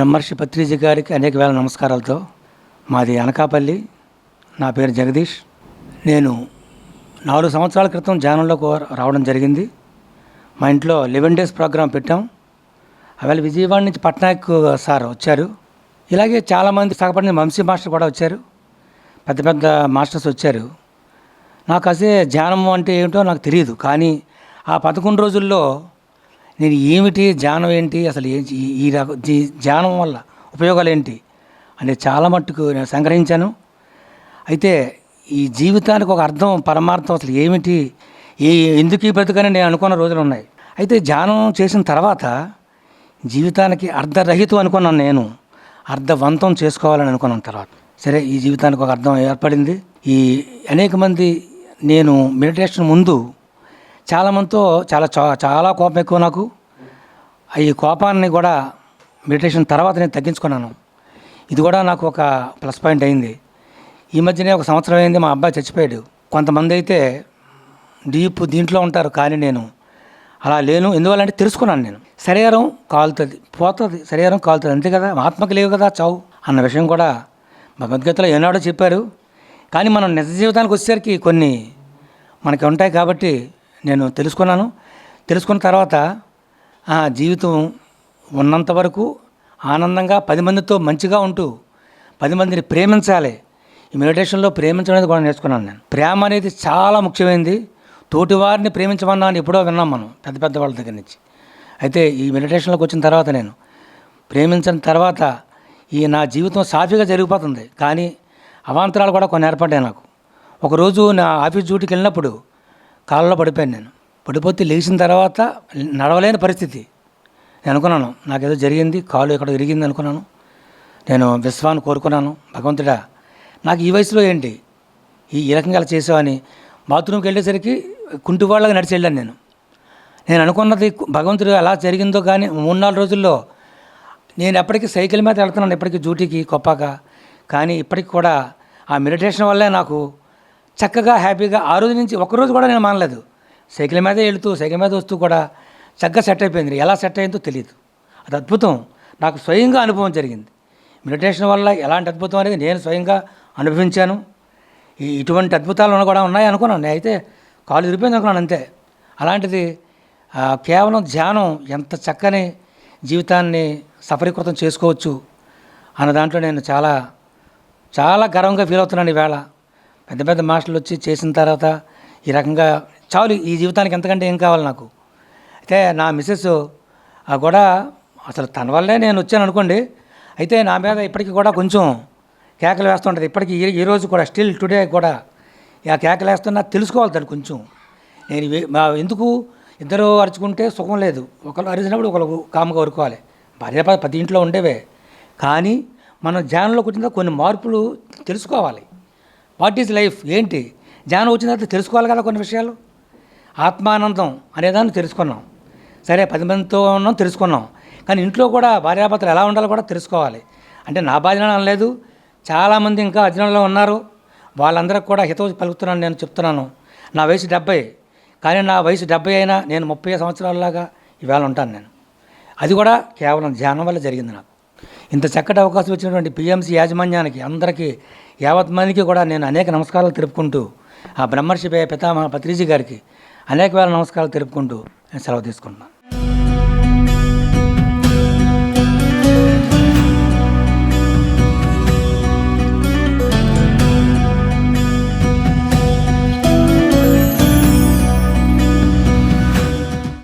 బ్రహ్మర్షి పత్రిజీ గారికి అనేక వేల నమస్కారాలతో మాది అనకాపల్లి. నా పేరు జగదీష్. నేను నాలుగు సంవత్సరాల క్రితం ధ్యానంలోకి రావడం జరిగింది. మా ఇంట్లో లెవెన్ డేస్ ప్రోగ్రాం పెట్టాం. అవేళ విజయవాడ నుంచి పట్నాయక్ సార్ వచ్చారు. ఇలాగే చాలామంది సహపడిన వంశీ మాస్టర్ కూడా వచ్చారు. పెద్ద పెద్ద మాస్టర్స్ వచ్చారు. నాకు అసే ధ్యానం అంటే ఏమిటో నాకు తెలియదు. కానీ ఆ పదకొండు రోజుల్లో నేను ఏమిటి ధ్యానం ఏంటి అసలు ఈ- రక ధ్యానం వల్ల ఉపయోగాలు ఏంటి అని చాలా మట్టుకు నేను సంగ్రహించాను. అయితే ఈ జీవితానికి ఒక అర్థం పరమార్థం అసలు ఏమిటి ఏ ఎందుకు ఈ బ్రతుకని నేను అనుకున్న రోజులు ఉన్నాయి. అయితే ధ్యానం చేసిన తర్వాత జీవితానికి అర్ధరహితం అనుకున్నాను నేను. అర్ధవంతం చేసుకోవాలని అనుకున్నాను తర్వాత. సరే ఈ జీవితానికి ఒక అర్థం ఏర్పడింది. ఈ అనేక మంది నేను మెడిటేషన్ ముందు చాలామందితో చాలా చా- చాలా కోపం ఎక్కువ నాకు. ఈ కోపాన్ని కూడా మెడిటేషన్ తర్వాత నేను తగ్గించుకున్నాను. ఇది కూడా నాకు ఒక ప్లస్ పాయింట్ అయింది. ఈ మధ్యనే ఒక సంవత్సరం అయింది మా అబ్బాయి చచ్చిపోయాడు. కొంతమంది అయితే డీప్ దీంట్లో ఉంటారు కానీ నేను అలా లేను. ఎందువల్లంటే తెలుసుకున్నాను నేను. శరీరం కాలుతుంది పోతుంది శరీరం కాలుతుంది. అంతే కదా ఆత్మకి లేవు కదా చావు అన్న విషయం కూడా భగవద్గీతలో ఏనాడో చెప్పారు. కానీ మనం నిజ జీవితానికి వచ్చేసరికి కొన్ని మనకి ఉంటాయి కాబట్టి నేను తెలుసుకున్నాను. తెలుసుకున్న తర్వాత ఆ జీవితం ఉన్నంత వరకు ఆనందంగా పది మందితో మంచిగా ఉంటూ పది మందిని ప్రేమించాలి. ఈ మెడిటేషన్లో ప్రేమించడం అనేది కూడా నేర్చుకున్నాను నేను. ప్రేమ అనేది చాలా ముఖ్యమైనది. తోటి వారిని ప్రేమించమన్నా అని ఎప్పుడో విన్నాం మనం పెద్ద పెద్ద వాళ్ళ దగ్గర నుంచి. అయితే ఈ మెడిటేషన్లోకి వచ్చిన తర్వాత నేను ప్రేమించిన తర్వాత ఈ నా జీవితం సాఫీగా జరిగిపోతుంది. కానీ అవాంతరాలు కూడా కొన్ని ఏర్పడ్డాయి నాకు. ఒకరోజు నా ఆఫీస్ డ్యూటీకి వెళ్ళినప్పుడు కాళ్ళలో పడిపోయాను నేను. పడిపోతే లేచిన తర్వాత నడవలేని పరిస్థితి. నేను అనుకున్నాను నాకేదో జరిగింది కాలు ఎక్కడ ఇరిగింది అనుకున్నాను. నేను విశ్వాన్ని కోరుకున్నాను భగవంతుడా నాకు ఈ వయసులో ఏంటి? ఈ ఈ రకంగా అలా చేసావని బాత్రూమ్కి వెళ్ళేసరికి కుంటి వాళ్ళగా నడిచి వెళ్ళాను నేను. నేను అనుకున్నది భగవంతుడు ఎలా జరిగిందో కానీ మూడు నాలుగు రోజుల్లో నేను ఎప్పటికీ సైకిల్ మీద వెళ్తున్నాను ఎప్పటికీ డ్యూటీకి కొప్పాక. కానీ ఇప్పటికి కూడా ఆ మెడిటేషన్ వల్లే నాకు చక్కగా హ్యాపీగా ఆ రోజు నుంచి ఒకరోజు కూడా నేను మానలేదు. సైకిల్ మీదే వెళుతూ సైకిల్ మీద వస్తూ కూడా చక్కగా సెట్ అయిపోయింది. ఎలా సెట్ అయిందో తెలియదు అది అద్భుతం. నాకు స్వయంగా అనుభవం జరిగింది. మెడిటేషన్ వల్ల ఎలాంటి అద్భుతం అనేది నేను స్వయంగా అనుభవించాను. ఇటువంటి అద్భుతాలు కూడా ఉన్నాయి అనుకున్నాను. నేను అయితే కాలు ఇరిపోయింది అనుకున్నాను అంతే. అలాంటిది కేవలం ధ్యానం ఎంత చక్కని జీవితాన్ని సఫరీకృతం చేసుకోవచ్చు అన్న దాంట్లో నేను చాలా చాలా గర్వంగా ఫీల్ అవుతున్నాను ఈవేళ పెద్ద పెద్ద మాస్టర్లు వచ్చి చేసిన తర్వాత ఈ రకంగా చాలు ఈ జీవితానికి ఎంతకంటే ఏం కావాలి నాకు? అయితే నా మిస్సెస్ ఆ కూడా అసలు తన వల్లే నేను వచ్చాను అనుకోండి. అయితే నా మీద ఇప్పటికీ కూడా కొంచెం కేకలు వేస్తుంటుంది ఇప్పటికీ ఈ ఈ రోజు కూడా స్టిల్ టుడే కూడా ఆ కేకలు వేస్తున్నా తెలుసుకోవాలి దాన్ని కొంచెం. నేను ఎందుకు? ఇద్దరు అరుచుకుంటే సుఖం లేదు. ఒకరు అరిచినప్పుడు ఒకరు కాముగా కోరుకోవాలి భార్య ప్రతి ఇంట్లో ఉండేవే. కానీ మనం ధ్యానంలోకి వచ్చిన కొన్ని మార్పులు తెలుసుకోవాలి. What is life? ఏంటి? ధ్యానం వచ్చిన తర్వాత తెలుసుకోవాలి కదా కొన్ని విషయాలు? ఆత్మానందం అనేదాన్ని తెలుసుకున్నాం. సరే పది మందితో ఉన్నాం తెలుసుకున్నాం. కానీ ఇంట్లో కూడా భార్యాభర్తలు ఎలా ఉండాలో కూడా తెలుసుకోవాలి. అంటే నా బాధ్యత అనలేదు చాలామంది ఇంకా అధ్యయనంలో ఉన్నారు. వాళ్ళందరికీ కూడా హితవు పలుకుతున్నాను నేను చెప్తున్నాను. నా వయసు డెబ్బై. కానీ నా వయసు డెబ్బై అయినా నేను ముప్పై సంవత్సరాలలాగా ఇవాళ ఉంటాను నేను. అది కూడా కేవలం ధ్యానం వల్ల జరిగింది నాకు. ఇంత చక్కటి అవకాశం ఇచ్చినటువంటి పిఎంసి యాజమాన్యానికి అందరికీ యావత్మానికి కూడా నేను అనేక నమస్కారాలు తెలుపుకుంటూ ఆ బ్రహ్మర్షి పితామహ పత్రిజీ గారికి అనేక వేల నమస్కారాలు తెలుపుకుంటూ నేను సెలవు తీసుకుంటున్నాను.